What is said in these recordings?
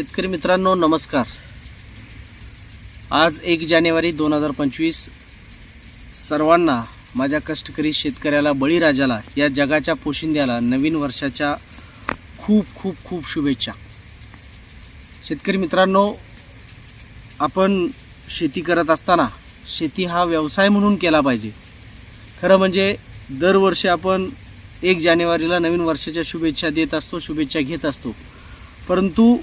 शेतकरी मित्रांनो नमस्कार. आज एक जानेवारी दोन हजार पंचवीस. सर्वांना माझ्या कष्टकरी शेतकऱ्याला बळीराजाला या जगाच्या पोशिंद्याला नवीन वर्षाच्या खूप खूप खूप शुभेच्छा. शेतकरी मित्रांनो आपण शेती करत असताना शेती हा व्यवसाय म्हणून केला पाहिजे. खरं म्हणजे दरवर्षी आपण एक जानेवारीला नवीन वर्षाच्या शुभेच्छा देत असतो शुभेच्छा घेत असतो. परंतु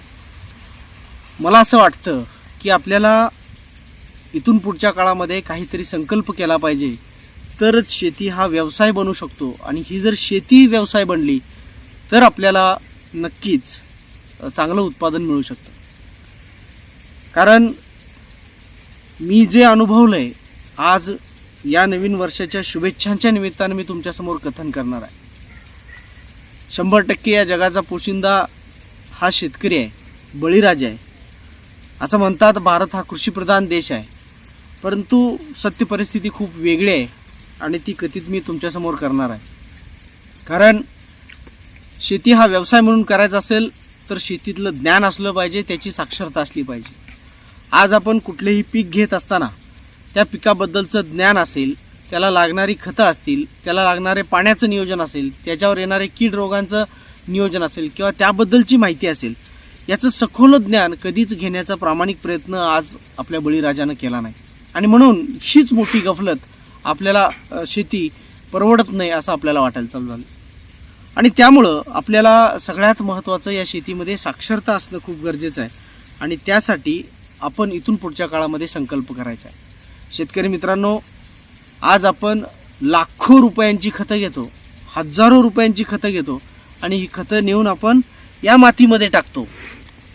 मला असं वाटतं की आपल्याला इथून पुढच्या काळामध्ये काहीतरी संकल्प केला पाहिजे. तरच शेती हा व्यवसाय बनू शकतो आणि ही जर शेती व्यवसाय बनली तर आपल्याला नक्कीच चांगलं उत्पादन मिळू शकतं. कारण मी जे अनुभवलं आहे आज या नवीन वर्षाच्या शुभेच्छांच्या निमित्तानं मी तुमच्यासमोर कथन करणार आहे. शंभर टक्के या जगाचा पोशिंदा हा शेतकरी आहे बळीराजा आहे. असं म्हणतात भारत हा कृषीप्रधान देश आहे. परंतु सत्य परिस्थिती खूप वेगळी आहे आणि ती कथित मी तुमच्यासमोर करणार आहे. कारण शेती हा व्यवसाय म्हणून करायचा असेल तर शेतीतलं ज्ञान असलं पाहिजे त्याची साक्षरता असली पाहिजे. आज आपण कुठलेही पीक घेत असताना त्या पिकाबद्दलचं ज्ञान असेल त्याला लागणारी खतं असतील त्याला लागणारे पाण्याचं नियोजन असेल त्याच्यावर येणारे कीड रोगांचं नियोजन असेल किंवा त्याबद्दलची माहिती असेल याचं सखोल ज्ञान कधीच घेण्याचा प्रामाणिक प्रयत्न आज आपल्या बळीराजानं केला नाही. आणि म्हणून हीच मोठी गफलत आपल्याला शेती परवडत नाही असं आपल्याला वाटायला चालू झालं. आणि त्यामुळं आपल्याला सगळ्यात महत्त्वाचं या शेतीमध्ये साक्षरता असणं खूप गरजेचं आहे. आणि त्यासाठी आपण इथून पुढच्या काळामध्ये संकल्प करायचा आहे. शेतकरी मित्रांनो आज आपण लाखो रुपयांची खतं घेतो हजारो रुपयांची खतं घेतो आणि ही खतं नेऊन आपण या मातीमध्ये टाकतो.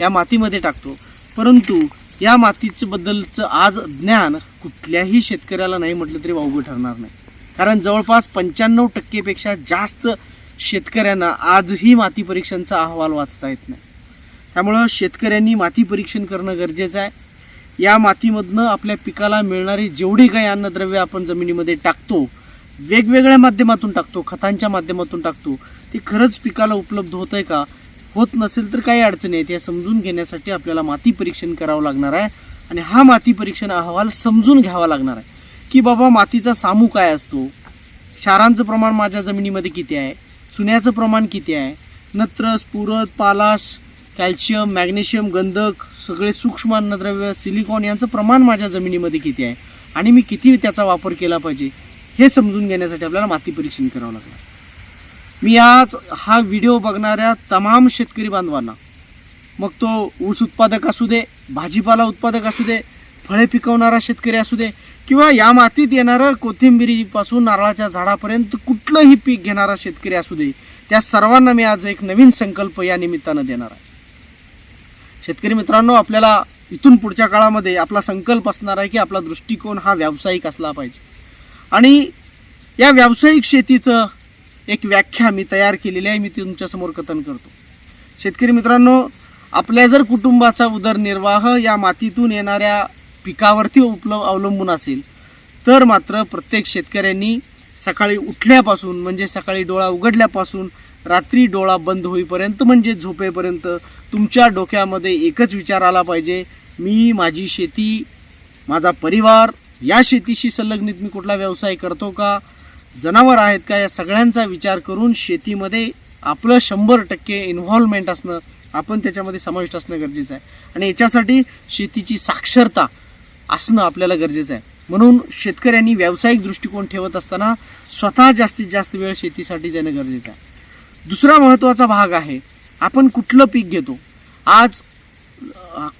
या मातीमध्ये टाकतो. परंतु या मातीचं बद्दलचं आज ज्ञान कुठल्याही शेतकऱ्याला नाही म्हटलं तरी वावगं ठरणार नाही. कारण जवळपास पंच्याण्णव टक्केपेक्षा जास्त शेतकऱ्यांना आजही माती परीक्षांचा अहवाल वाचता येत नाही. त्यामुळं शेतकऱ्यांनी माती परीक्षण करणं गरजेचं आहे. या मातीमधनं आपल्या पिकाला मिळणारी जेवढी काही अन्नद्रव्य आपण जमिनीमध्ये टाकतो वेगवेगळ्या माध्यमातून टाकतो खतांच्या माध्यमातून टाकतो ते खरंच पिकाला उपलब्ध होतं आहे का? होत नसेल तर काही अडचणी आहेत या समजून घेण्यासाठी आपल्याला माती परीक्षण करावं लागणार आहे. आणि हा माती परीक्षण अहवाल समजून घ्यावा लागणार आहे. की बाबा मातीचा सामू काय असतो? क्षारांचं प्रमाण माझ्या जमिनीमध्ये किती आहे? चुन्याचं प्रमाण किती आहे? नत्र स्फुरद पालाश कॅल्शियम मॅग्नेशियम गंधक सगळे सूक्ष्म अन्नद्रव्य सिलिकॉन यांचं प्रमाण माझ्या जमिनीमध्ये किती आहे? आणि मी किती त्याचा वापर केला पाहिजे? हे समजून घेण्यासाठी आपल्याला माती परीक्षण करावं लागणार. मी आज हा व्हिडिओ बघणाऱ्या तमाम शेतकरी बांधवांना मग तो ऊस उत्पादक असू दे भाजीपाला उत्पादक असू दे फळे पिकवणारा शेतकरी असू दे किंवा या मातीत येणारं कोथिंबिरीपासून नारळाच्या झाडापर्यंत कुठलंही पीक घेणारा शेतकरी असू दे त्या सर्वांना मी आज एक नवीन संकल्प या निमित्तानं देणार आहे. शेतकरी मित्रांनो आपल्याला इथून पुढच्या काळामध्ये आपला संकल्प असणार आहे की आपला दृष्टिकोन हा व्यावसायिक असला पाहिजे. आणि या व्यावसायिक शेतीचं एक व्याख्या मी तयार केलेली आहे मी तुमच्यासमोर कथन करतो. शेतकरी मित्रांनो आपल्या जर कुटुंबाचा उदरनिर्वाह या मातीतून येणाऱ्या पिकावरती उपलब्ध अवलंबून असेल तर मात्र प्रत्येक शेतकऱ्यांनी सकाळी उठल्यापासून म्हणजे सकाळी डोळा उघडल्यापासून रात्री डोळा बंद होईपर्यंत म्हणजे झोपेपर्यंत तुमच्या डोक्यामध्ये एकच विचार आला पाहिजे मी माझी शेती माझा परिवार या शेतीशी संलग्नित मी कुठला व्यवसाय करतो का? जनावर आहेत का या सगळ्यांचा विचार करून शेतीमध्ये आपलं शंभर टक्के इन्व्हॉल्वमेंट असणं आपण त्याच्यामध्ये समाविष्ट असणं गरजेचं आहे. आणि याच्यासाठी शेतीची साक्षरता असणं आपल्याला गरजेचं आहे. म्हणून शेतकऱ्यांनी व्यावसायिक दृष्टिकोन ठेवत असताना स्वतः जास्तीत जास्त वेळ शेतीसाठी देणं गरजेचं आहे. दुसरा महत्त्वाचा भाग आहे आपण कुठलं पीक घेतो? आज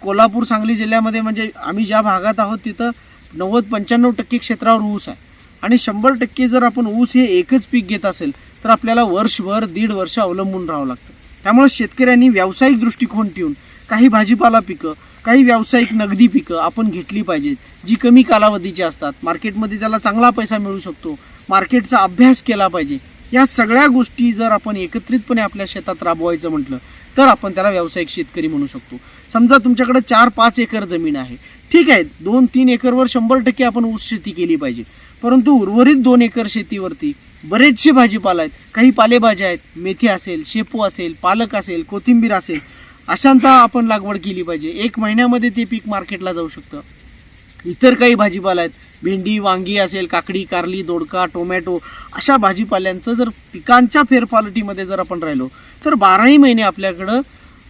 कोल्हापूर सांगली जिल्ह्यामध्ये म्हणजे आम्ही ज्या भागात आहोत तिथं नव्वद पंच्याण्णव टक्के क्षेत्रावर ऊस आहे. आणि शंभर टक्के जर आपण ऊस हे एकच पीक घेत असेल तर आपल्याला वर्षभर दीड वर्ष अवलंबून राहावं लागतं. त्यामुळे शेतकऱ्यांनी व्यावसायिक दृष्टिकोन ठेवून काही भाजीपाला पिकं काही व्यावसायिक नगदी पिकं आपण घेतली पाहिजेत जी कमी कालावधीची असतात. मार्केटमध्ये त्याला चांगला पैसा मिळू शकतो. मार्केटचा अभ्यास केला पाहिजे. या सगळ्या गोष्टी जर आपण एकत्रितपणे आपल्या शेतात राबवायचं म्हटलं तर आपण त्याला व्यावसायिक शेतकरी म्हणू शकतो. समजा तुमच्याकडे चार पाच एकर जमीन आहे. ठीक आहे दोन तीन एकरवर शंभर टक्के आपण ऊस शेती केली पाहिजे. परंतु उर्वरित दोन एकर शेतीवरती बरेचसे भाजीपाला आहेत. काही पालेभाज्या आहेत. मेथी असेल शेपू असेल पालक असेल कोथिंबीर असेल अशांचा आपण लागवड केली पाहिजे. एक महिन्यामध्ये ते पीक मार्केटला जाऊ शकतं. इतर काही भाजीपाला आहेत. भेंडी वांगी असेल काकडी कारली दोडका टोमॅटो अशा भाजीपाल्यांचं जर पिकांच्या फेरपालटीमध्ये जर आपण राहिलो तर बाराही महिने आपल्याकडं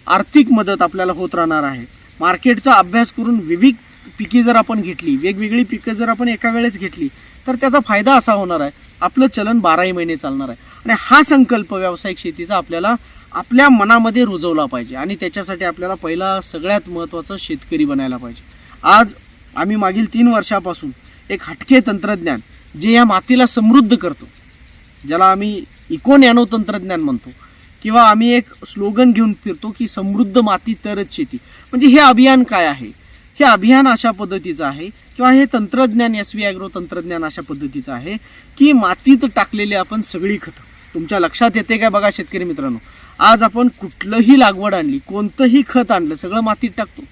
आर्थिक मदत आपल्याला होत राहणार आहे. मार्केटचा अभ्यास करून विविध पिके जर आपण घेतली वेगवेगळी पिकं जर आपण एका वेळेस घेतली तर त्याचा फायदा असा होणार आहे. आपलं चलन बाराही महिने चालणार आहे. आणि हा संकल्प व्यावसायिक शेतीचा आपल्याला आपल्या मनामध्ये रुजवला पाहिजे आणि त्याच्यासाठी आपल्याला पहिला सगळ्यात महत्त्वाचं शेतकरी बनायला पाहिजे. आज आम्ही मागील तीन वर्षापासून एक हटके तंत्रज्ञान जे या मातीला समृद्ध करतो ज्याला आम्ही इको नॅनो तंत्रज्ञान म्हणतो किंवा आम्ही एक स्लोगन घेऊन फिरतो की समृद्ध माती तरच शेती. म्हणजे हे अभियान काय आहे? हे अभियान अशा पद्धतीचं आहे किंवा हे तंत्रज्ञान एस व्ही ॲग्रो तंत्रज्ञान अशा पद्धतीचं आहे की मातीत टाकलेली आपण सगळी खतं. तुमच्या लक्षात येते काय बघा शेतकरी मित्रांनो? आज आपण कुठलंही लागवड आणली कोणतंही खत आणलं सगळं मातीत टाकतो.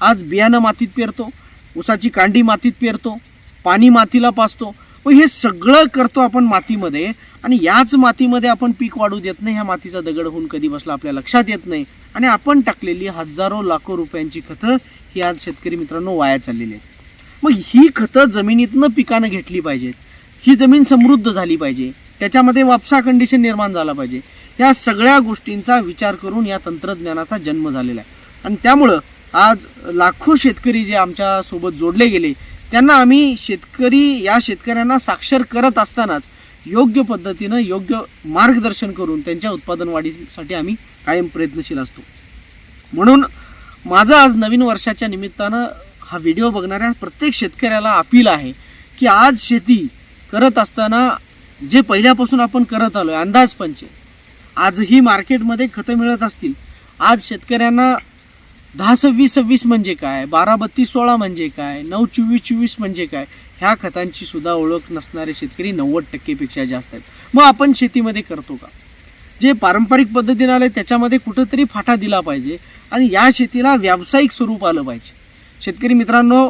आज बियाणं मातीत पेरतो ऊसाची कांडी मातीत पेरतो पाणी मातीला पाचतो व हे सगळं करतो आपण मातीमध्ये आणि याच मातीमध्ये आपण पीक वाढू देत नाही ह्या मातीचा दगड होऊन कधी बसला आपल्या लक्षात येत नाही. आणि आपण टाकलेली हजारो लाखो रुपयांची खतं की आज शेतकरी मित्रांनो वाया चाललेली आहेत. मग ही खतं जमिनीतनं पिकानं घेतली पाहिजेत. ही जमीन समृद्ध झाली पाहिजे. त्याच्यामध्ये वापसा कंडिशन निर्माण झाला पाहिजे. या सगळ्या गोष्टींचा विचार करून या तंत्रज्ञानाचा जन्म झालेला आहे. आणि त्यामुळं आज लाखो शेतकरी जे आमच्यासोबत जोडले गेले त्यांना आम्ही शेतकरी या शेतकऱ्यांना साक्षर करत असतानाच योग्य पद्धतीनं योग्य मार्गदर्शन करून त्यांच्या उत्पादन वाढीसाठी आम्ही कायम प्रयत्नशील असतो. म्हणून माझं आज नवीन वर्षाच्या निमित्तानं हा व्हिडिओ बघणाऱ्या प्रत्येक शेतकऱ्याला अपील आहे की आज शेती करत असताना जे पहिल्यापासून आपण करत आलो आहे. अंदाजपंचे आजही मार्केटमध्ये खतं मिळत असतील. आज शेतकऱ्यांना दहा सव्वीस सव्वीस म्हणजे काय बारा बत्तीस सोळा म्हणजे काय नऊ चोवीस चोवीस म्हणजे काय ह्या खतांची सुद्धा ओळख नसणारे शेतकरी नव्वद टक्केपेक्षा जास्त आहेत. मग आपण शेतीमध्ये करतो का? जे पारंपरिक पद्धतीने आले त्याच्यामध्ये कुठंतरी फाटा दिला पाहिजे आणि या शेतीला व्यावसायिक स्वरूप आलं पाहिजे. शेतकरी मित्रांनो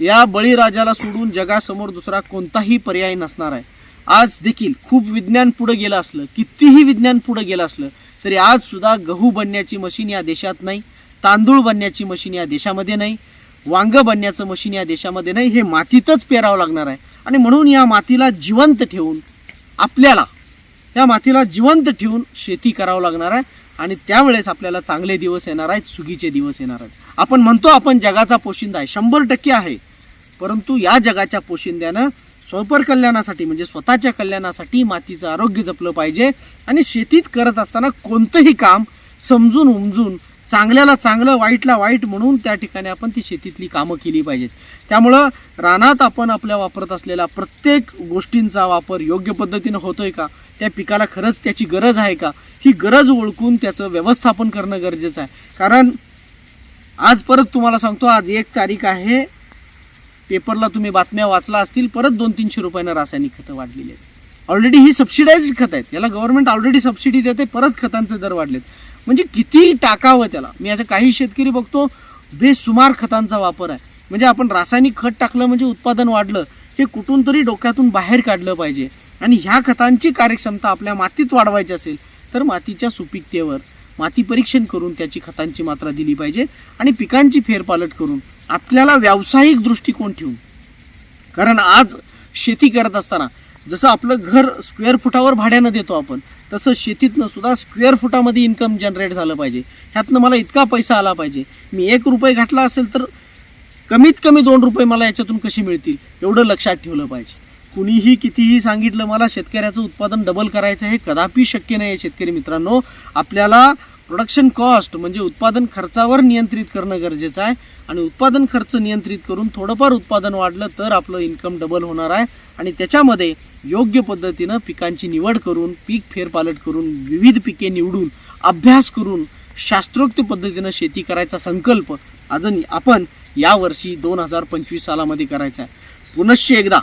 या बळीराजाला सोडून जगासमोर दुसरा कोणताही पर्याय नसणार आहे. आज देखील खूप विज्ञान पुढं गेलं असलं कितीही विज्ञान पुढं गेलं असलं तरी आज सुद्धा गहू बनण्याची मशीन या देशात नाही तांदूळ बनण्याची मशीन या देशामध्ये नाही वांग बनण्याचं मशीन या देशामध्ये नाही हे मातीतच पेरावं लागणार आहे. आणि म्हणून या मातीला जिवंत ठेवून आपल्याला त्या मातीला जिवंत ठेवून शेती करावं लागणार आहे आणि त्यावेळेस आपल्याला चांगले दिवस येणार आहेत सुगीचे दिवस येणार आहेत. आपण म्हणतो आपण जगाचा पोशिंदा आहे शंभर टक्के आहे. परंतु या जगाच्या पोशिंद्यानं स्वपर कल्याणासाठी म्हणजे स्वतःच्या कल्याणासाठी मातीचं आरोग्य जपलं पाहिजे आणि शेतीत करत असताना कोणतंही काम समजून उमजून चांगल्याला चांगलं वाईटला वाईट म्हणून त्या ठिकाणी आपण ती शेतीतली कामं केली पाहिजेत. त्यामुळं रानात आपण आपल्या वापरत असलेल्या प्रत्येक गोष्टींचा वापर योग्य पद्धतीनं होतोय का? त्या पिकाला खरंच त्याची गरज आहे का? ही गरज ओळखून त्याचं व्यवस्थापन करणं गरजेचं आहे. कारण आज परत तुम्हाला सांगतो आज एक तारीख आहे. पेपरला तुम्ही बातम्या वाचला असतील परत दोन तीनशे रुपयानं रासायनिक खतं वाढलेली आहेत. ऑलरेडी ही सबसिडाईज खत आहेत. याला गव्हर्नमेंट ऑलरेडी सबसिडी देते परत खतांचे दर वाढलेत. म्हणजे किती टाकावं त्याला. मी असं काही शेतकरी बघतो बेसुमार खतांचा वापर आहे. म्हणजे आपण रासायनिक खत टाकलं म्हणजे उत्पादन वाढलं हे कुठून तरी डोक्यातून बाहेर काढलं पाहिजे. आणि ह्या खतांची कार्यक्षमता आपल्या मातीत वाढवायची असेल तर मातीच्या सुपीकतेवर माती परीक्षण करून त्याची खतांची मात्रा दिली पाहिजे आणि पिकांची फेरपालट करून आपल्याला व्यावसायिक दृष्टिकोन ठेवून. कारण आज शेती करत असताना जसं आपलं घर स्क्वेअर फुटावर भाड्यानं देतो आपण तसं शेतीतनं सुद्धा स्क्वेअर फुटामध्ये इन्कम जनरेट झालं पाहिजे. ह्यातनं मला इतका पैसा आला पाहिजे. मी एक रुपये घातला असेल तर कमीत कमी दोन रुपये मला याच्यातून कसे मिळतील एवढं लक्षात ठेवलं पाहिजे. कुणीही कितीही सांगितलं मला शेतकऱ्याचं उत्पादन डबल करायचं हे कदापि शक्य नाही आहे शेतकरी मित्रांनो. आपल्याला प्रोडक्शन कॉस्ट म्हणजे उत्पादन खर्चावर नियंत्रित करणं गरजेचं आहे. आणि उत्पादन खर्च नियंत्रित करून थोडंफार उत्पादन वाढलं तर आपलं इन्कम डबल होणार आहे. आणि त्याच्यामध्ये योग्य पद्धतीनं पिकांची निवड करून पीक फेरपालट करून विविध पिके निवडून अभ्यास करून शास्त्रोक्त पद्धतीनं शेती करायचा संकल्प अजून आपण यावर्षी दोन हजार पंचवीस सालामध्ये करायचा आहे. पुनश्च एकदा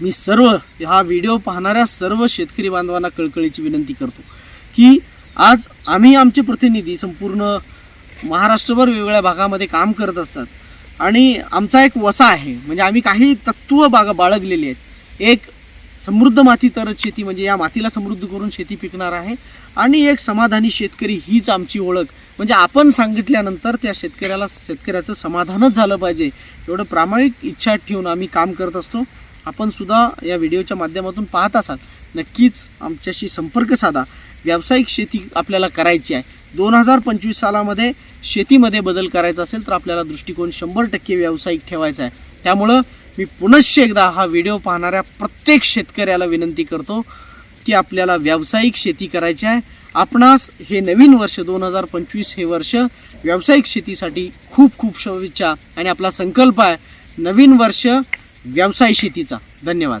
मी सर्व हा व्हिडिओ पाहणाऱ्या सर्व शेतकरी बांधवांना कळकळीची विनंती करतो की आज आम्ही आमचे प्रतिनिधी संपूर्ण महाराष्ट्रभर वेगवेगळ्या भागामध्ये काम करत असतात. आणि आमचा एक वसा आहे. म्हणजे आम्ही काही तत्त्व बागा बाळगलेली आहेत. एक समृद्ध माती तरच शेती म्हणजे या मातीला समृद्ध करून शेती पिकणार आहे. आणि एक समाधानी शेतकरी हीच आमची ओळख. म्हणजे आपण सांगितल्यानंतर त्या शेतकऱ्याला शेतकऱ्याचं समाधानच झालं पाहिजे. एवढं प्रामाणिक इच्छा ठेवून आम्ही काम करत असतो. आपण सुद्धा या व्हिडिओच्या माध्यमातून पाहत असाल. नक्कीच आमच्याशी संपर्क साधा. व्यावसायिक शेती आपल्याला करायची आहे. दोन हजार पंचवीस सालामध्ये शेतीमध्ये बदल करायचा असेल तर आपल्याला दृष्टिकोन शंभर टक्के व्यावसायिक ठेवायचा आहे. त्यामुळं मी पुनश्च एकदा हा व्हिडिओ पाहणाऱ्या प्रत्येक शेतकऱ्याला विनंती करतो की आपल्याला व्यावसायिक शेती करायची आहे. आपणास हे नवीन वर्ष दोन हजार पंचवीस हे वर्ष व्यावसायिक शेतीसाठी खूप खूप शुभेच्छा आणि आपला संकल्प आहे नवीन वर्ष व्यवसाय शेतीचा. धन्यवाद.